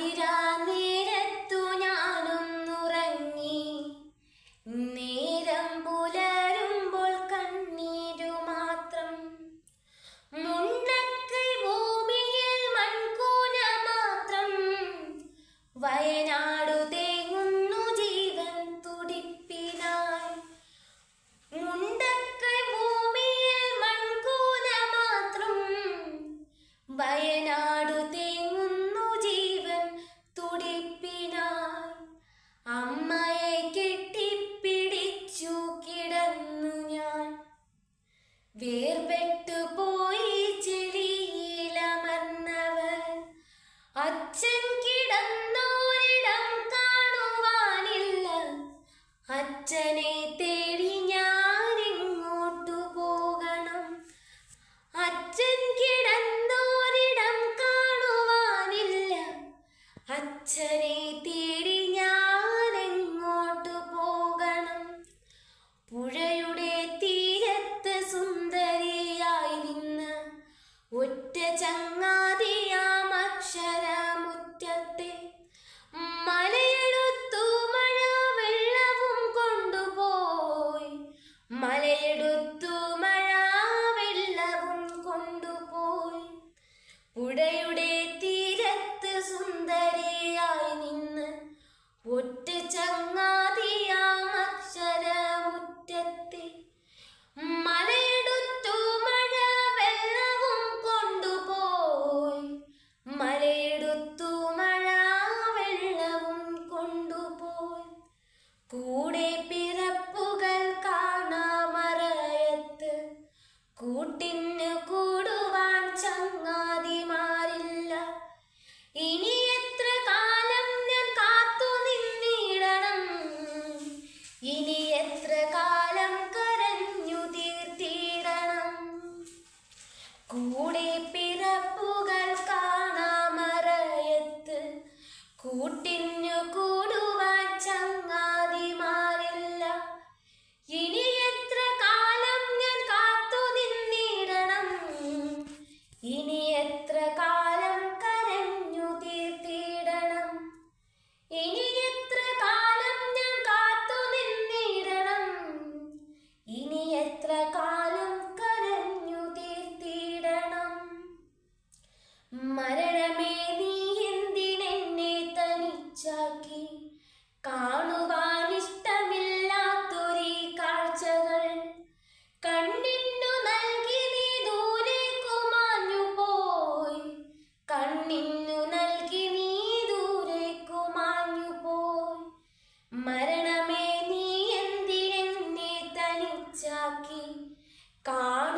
you don't വേർപെട്ടു പോയി ചെളിയിലമർന്നവർ. അച്ഛൻ കിടന്നോരിടം കാണുവാനില്ല. അച്ഛനെ തേടി ഞാൻ എങ്ങോട്ടു പോകണം? അച്ഛൻ കിടന്നോരിടം കാണുവാനില്ല. അച്ഛനെ തേടി ഒറ്റ ചങ്ങാതിയാം അക്ഷരമുറ്റത്തെ. മലയെടുത്തു മഴ വെള്ളവും കൊണ്ടുപോയി. മലയെടുത്തു മഴ വെള്ളവും കൊണ്ടുപോയി. പുഴയുടെ തീരത്ത് സുന്ദരിയായി നിന്ന് ഒറ്റ കൂട്ടിഞ്ഞു കൂ का